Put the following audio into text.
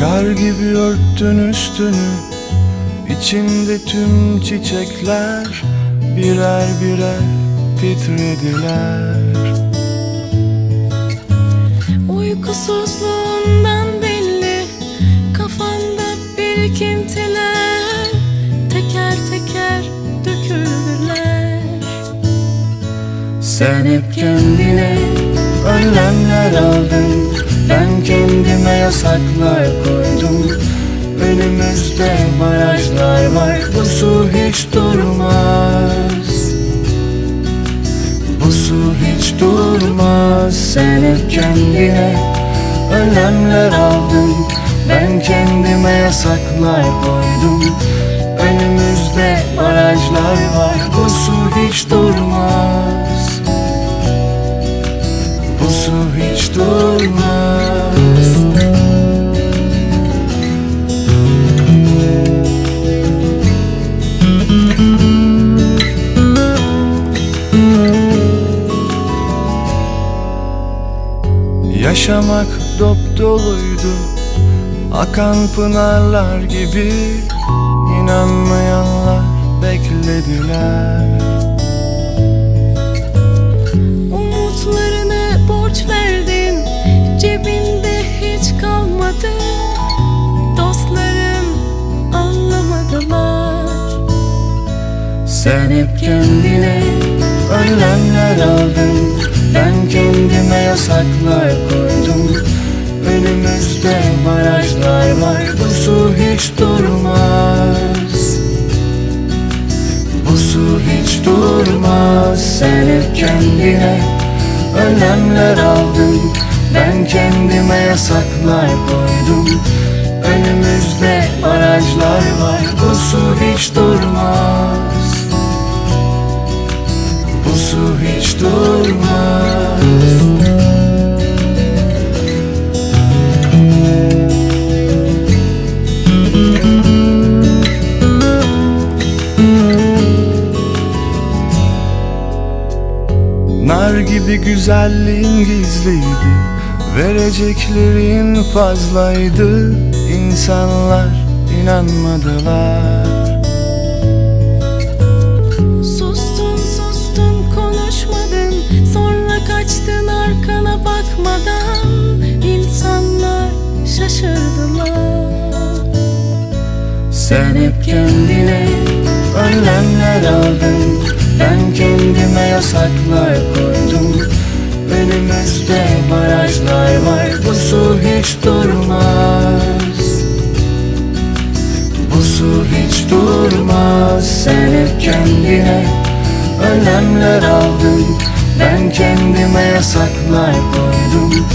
Kar gibi örttün üstünü İçinde tüm çiçekler Birer birer titrediler. Uykusuzluğundan belli Kafanda birikintiler Teker teker döküldüler. Sen hep kendine önlemler aldın Ben kendime yasaklar koydum. Önümüzde barajlar var. Bu su hiç durmaz. Bu su hiç durmaz. Sen hep kendine önlemler aldın Ben kendime yasaklar koydum. Önümüzde barajlar var Yaşamak dop doluydu. Akan pınarlar gibi inanmayanlar beklediler. Umutlarını borç verdin Cebinde hiç kalmadı. Dostlarım anlamadılar. Sen hep kendine önlemler aldın Ben kendime yasaklar koydum. Önümüzde barajlar var. Bu su hiç durmaz. Bu su hiç durmaz. Sen hep kendine önlemler aldın. Ben kendime yasaklar koydum. Önümüzde barajlar var. Bu su hiç durmaz Nar gibi güzelliğin gizliydi Vereceklerin fazlaydı. İnsanlar inanmadılar. Sustun sustun konuşmadın. Sonra kaçtın arkana bakmadan. İnsanlar şaşırdılar. Sen hep kendine önlemler aldın. Ben kendime yasaklar koydum. Önümüzde barajlar var Bu su hiç durmaz. Bu su hiç durmaz Sen hep kendine önlemler aldın. Ben kendime yasaklar koydum